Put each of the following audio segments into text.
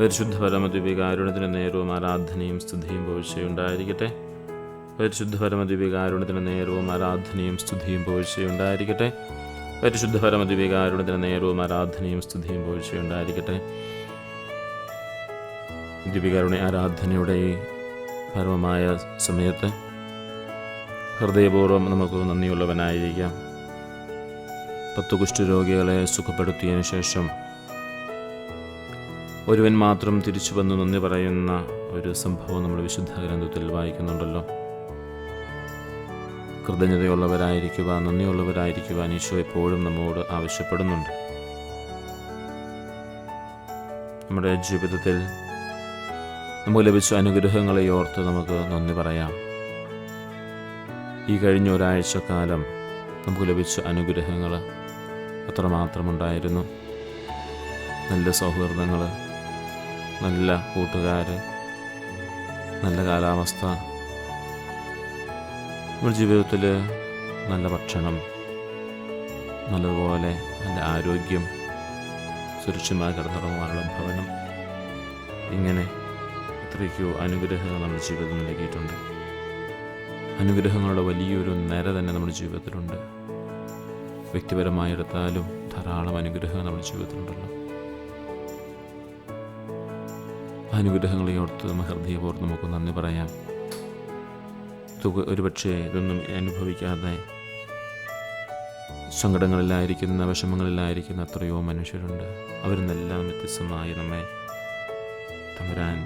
പരിശുദ്ധ പരമദ്വീപികാരുണ്യത്തിന് നേരവും ആരാധനയും സ്തുതിയും പോഴ്ചയുണ്ടായിരിക്കട്ടെ. പരിശുദ്ധ പരമദ്വീപികാരുണ്യത്തിന് നേരവും ആരാധനയും സ്തുതിയും പോഴ്ചയുണ്ടായിരിക്കട്ടെ. പരിശുദ്ധ പരമദ്വീപികാരുണ്യത്തിന് നേരവും ആരാധനയും സ്തുതിയും പോഴ്ചയുണ്ടായിരിക്കട്ടെ. ദ്വീപികാരുടെ ആരാധനയുടെ പരമമായ സമയത്ത് ഹൃദയപൂർവം നമുക്ക് നന്ദിയുള്ളവനായിരിക്കാം. പത്ത് കുഷ്ഠരോഗികളെ സുഖപ്പെടുത്തിയതിനു ശേഷം ഒരുവൻ മാത്രം തിരിച്ചു വന്ന് നന്ദി പറയുന്ന ഒരു സംഭവം നമ്മൾ വിശുദ്ധ ഗ്രന്ഥത്തിൽ വായിക്കുന്നുണ്ടല്ലോ. കൃതജ്ഞതയുള്ളവരായിരിക്കുവാൻ നന്ദിയുള്ളവരായിരിക്കുവാൻ ഈശോ എപ്പോഴും നമ്മോട് ആവശ്യപ്പെടുന്നുണ്ട്. നമ്മുടെ ജീവിതത്തിൽ നമുക്ക് ലഭിച്ച അനുഗ്രഹങ്ങളെ ഓർത്ത് നമുക്ക് നന്ദി പറയാം. ഈ കഴിഞ്ഞ ഒരാഴ്ച കാലം നമുക്ക് ലഭിച്ച അനുഗ്രഹങ്ങൾ അത്രമാത്രമുണ്ടായിരുന്നു. നല്ല സൗഹൃദങ്ങൾ നല്ല കൂട്ടുകാർ നല്ല കാലാവസ്ഥ നമ്മുടെ ജീവിതത്തിൽ നല്ല ഭക്ഷണം നല്ലതുപോലെ നല്ല ആരോഗ്യം സുരക്ഷിതമായി കിടന്നുറങ്ങാനുള്ള ഭവനം. ഇങ്ങനെ എത്രയ്ക്കോ അനുഗ്രഹങ്ങൾ നമ്മുടെ ജീവിതത്തിൽ നൽകിയിട്ടുണ്ട്. അനുഗ്രഹങ്ങളുടെ വലിയൊരു നിര തന്നെ നമ്മുടെ ജീവിതത്തിലുണ്ട്. വ്യക്തിപരമായി എടുത്താലും ധാരാളം അനുഗ്രഹങ്ങൾ നമ്മുടെ ജീവിതത്തിലുണ്ടല്ലോ. അനുഗ്രഹങ്ങളെ ഓർത്ത് ഹൃദയപൂർവം നമുക്ക് നന്ദി പറയാം. തുക ഒരുപക്ഷെ ഇതൊന്നും അനുഭവിക്കാതെ സങ്കടങ്ങളിലായിരിക്കുന്ന വിഷമങ്ങളിലായിരിക്കുന്ന എത്രയോ മനുഷ്യരുണ്ട്. അവരിൽ നിന്നെല്ലാം വ്യത്യസ്തമായി നമ്മെ തമരാൻ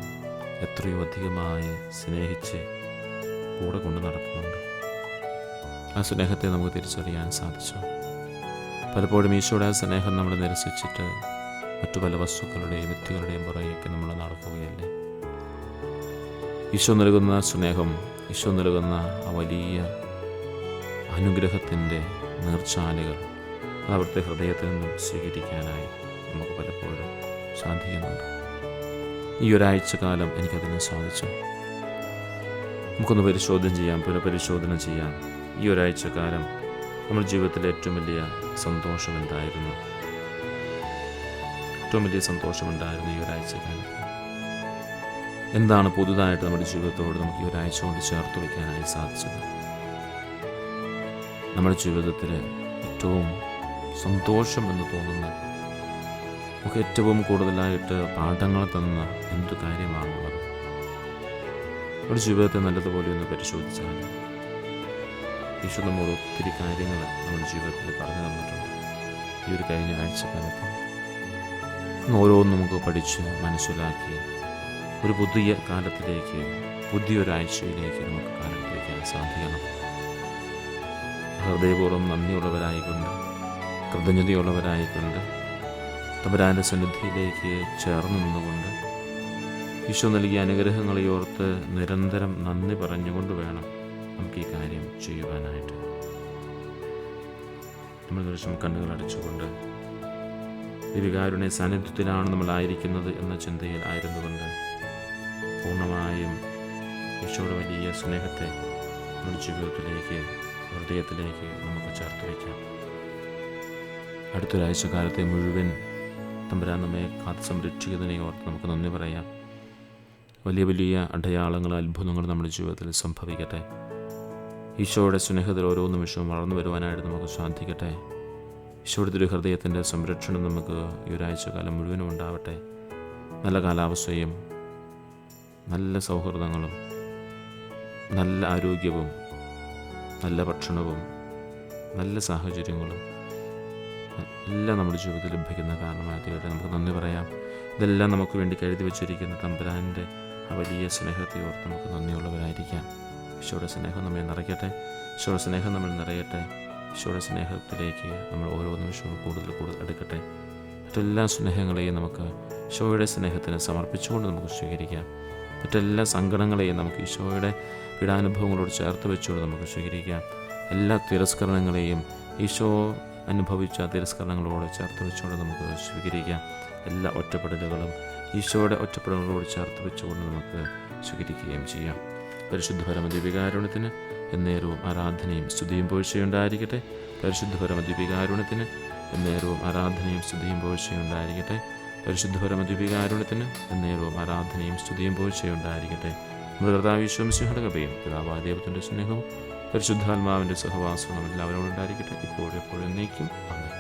എത്രയോ അധികമായി സ്നേഹിച്ച് കൂടെ കൊണ്ട് നടക്കുന്നുണ്ട് ആ സ്നേഹത്തെ നമുക്ക് തിരിച്ചറിയാൻ സാധിച്ചു. പലപ്പോഴും ഈശോയുടെ ആ സ്നേഹം നമ്മൾ നിരസിച്ചിട്ട് മറ്റു പല വസ്തുക്കളുടെയും വ്യക്തികളുടെയും പുറകെയൊക്കെ നമ്മൾ നടക്കുകയല്ലേ? ഈശോ നൽകുന്ന സ്നേഹം ഈശോ നൽകുന്ന ആ വലിയ അനുഗ്രഹത്തിന്റെ നീർച്ചാലുകൾ അത് അവിടുത്തെ ഹൃദയത്തിൽ നിന്നും സ്വീകരിക്കാനായി നമുക്ക് പലപ്പോഴും സാധിക്കുന്നുണ്ട്. ഈ ഒരാഴ്ച കാലം എനിക്കതിന് സാധിച്ചു. നമുക്കൊന്ന് പരിശോധന ചെയ്യാം പുനഃപരിശോധന ചെയ്യാം. ഈ ഒരാഴ്ച കാലം നമ്മുടെ ജീവിതത്തിലെ ഏറ്റവും വലിയ സന്തോഷം എന്തായിരുന്നു? ഏറ്റവും വലിയ സന്തോഷമുണ്ടായിരുന്നു ഈ ഒരാഴ്ച കാലത്ത്. എന്താണ് പുതുതായിട്ട് നമ്മുടെ ജീവിതത്തോട് നമുക്ക് ഈ ഒരാഴ്ച കൊണ്ട് ചേർത്ത് വയ്ക്കാനായി സാധിച്ചത്? നമ്മുടെ ജീവിതത്തിൽ ഏറ്റവും സന്തോഷം എന്ന് തോന്നുന്ന നമുക്ക് ഏറ്റവും കൂടുതലായിട്ട് പാഠങ്ങൾ തന്ന എന്തു കാര്യമാണുള്ളത്? നമ്മുടെ ജീവിതത്തെ നല്ലതുപോലെ ഒന്ന് പരിശോധിച്ചാൽ ഈശോ ഒത്തിരി കാര്യങ്ങൾ നമ്മുടെ ജീവിതത്തിൽ പറഞ്ഞു തന്നിട്ടുണ്ട്. ഈ ഒരു കഴിഞ്ഞ ആഴ്ചക്കാലത്ത് ഓരോന്നും നമുക്ക് പഠിച്ച് മനസ്സിലാക്കി ഒരു പുതിയ കാലത്തിലേക്ക് പുതിയൊരാഴ്ചയിലേക്ക് നമുക്ക് കാലത്തിലേക്ക് സാധിക്കണം. ഹൃദയപൂർവം നന്ദിയുള്ളവരായിക്കൊണ്ട് കൃതജ്ഞതയുള്ളവരായിക്കൊണ്ട് തമ്പരാന്റെ സന്നിധിയിലേക്ക് ചേർന്ന് നിന്നുകൊണ്ട് ഈശോ നൽകിയ അനുഗ്രഹങ്ങളെ ഓർത്ത് നിരന്തരം നന്ദി പറഞ്ഞുകൊണ്ട് വേണം നമുക്ക് ഈ കാര്യം ചെയ്യുവാനായിട്ട്. നമ്മൾ ദിവസം കണ്ണുകൾ അടച്ചുകൊണ്ട് ഈ വികാരുടെ സാന്നിധ്യത്തിലാണ് നമ്മളായിരിക്കുന്നത് എന്ന ചിന്തയിൽ ആയിരുന്നുകൊണ്ട് പൂർണമായും ഈശോയുടെ വലിയ സ്നേഹത്തെ നമ്മുടെ ജീവിതത്തിലേക്ക് ഹൃദയത്തിലേക്ക് നമുക്ക് ചേർത്ത് വയ്ക്കാം. അടുത്തൊരാഴ്ച കാലത്തെ മുഴുവൻ തമ്പുരാൻ നമ്മെ കാത്ത് സംരക്ഷിക്കുന്നതിനെ ഓർത്ത് നമുക്ക് നന്ദി പറയാം. വലിയ വലിയ അടയാളങ്ങൾ അത്ഭുതങ്ങൾ നമ്മുടെ ജീവിതത്തിൽ സംഭവിക്കട്ടെ. ഈശോയുടെ സ്നേഹത്തിൽ ഓരോ നിമിഷവും വളർന്നു വരുവാനായിട്ട് നമുക്ക് സാധിക്കട്ടെ. ഈശോയുടെ തിരു ഹൃദയത്തിന്റെ സംരക്ഷണം നമുക്ക് ഈ ഒരാഴ്ച കാലം മുഴുവനും ഉണ്ടാവട്ടെ. നല്ല കാലാവസ്ഥയും നല്ല സൗഹൃദങ്ങളും നല്ല ആരോഗ്യവും നല്ല ഭക്ഷണവും നല്ല സാഹചര്യങ്ങളും എല്ലാം നമ്മുടെ ജീവിതത്തിൽ ലഭിക്കുന്ന കാരണമായി തീരട്ടെ നമുക്ക് നന്ദി പറയാം. ഇതെല്ലാം നമുക്ക് വേണ്ടി കരുതി വെച്ചിരിക്കുന്ന തമ്പുരാന്റെ ആ വലിയ സ്നേഹത്തെ ഓർത്ത് നമുക്ക് നന്ദിയുള്ളവരായിരിക്കാം. ഈശോയുടെ സ്നേഹം നമ്മെ നിറയ്ക്കട്ടെ. ഈശോയുടെ സ്നേഹം നമ്മൾ നിറയട്ടെ. ഈശോയുടെ സ്നേഹത്തിലേക്ക് നമ്മൾ ഓരോ നിമിഷവും കൂടുതൽ കൂടുതൽ എടുക്കട്ടെ മറ്റെല്ലാ സ്നേഹങ്ങളെയും നമുക്ക് ഈശോയുടെ സ്നേഹത്തിന് സമർപ്പിച്ചുകൊണ്ട് നമുക്ക് സ്വീകരിക്കാം. മറ്റെല്ലാ സങ്കടങ്ങളെയും നമുക്ക് ഈശോയുടെ പീഡാനുഭവങ്ങളോട് ചേർത്ത് വെച്ചുകൊണ്ട് നമുക്ക് സ്വീകരിക്കാം. എല്ലാ തിരസ്കരണങ്ങളെയും ഈശോ അനുഭവിച്ച തിരസ്കരണങ്ങളോട് ചേർത്ത് വെച്ചുകൊണ്ട് നമുക്ക് സ്വീകരിക്കാം. എല്ലാ ഒറ്റപ്പെടലുകളും ഈശോയുടെ ഒറ്റപ്പെടലുകളോട് ചേർത്ത് വെച്ചുകൊണ്ട് നമുക്ക് സ്വീകരിക്കുകയും ചെയ്യാം. പരിശുദ്ധ പരമദിവികാരുണ്യത്തിന് എന്നേരവും ആരാധനയും സ്തുതിയും പോഴ്ചയുണ്ടായിരിക്കട്ടെ. പരിശുദ്ധ പരമദിവികാരുണ്യത്തിന് എന്നേരവും ആരാധനയും സ്തുതിയും പോഴ്ചയുണ്ടായിരിക്കട്ടെ. പരിശുദ്ധ പരമദ്വീപികാരുണ്യത്തിന് എന്നേരവും ആരാധനയും സ്തുതിയും പോഴ്ചയുണ്ടായിരിക്കട്ടെ. നമ്മുടെ കർത്താവിശ്വംസിയുടെ കൃപയും പിതാവാദേവത്തിന്റെ സ്നേഹവും പരിശുദ്ധാത്മാവിന്റെ സഹവാസവും എല്ലാവരോടും ഉണ്ടായിരിക്കട്ടെ. ഇപ്പോഴെപ്പോഴും നീക്കും അമ്മേ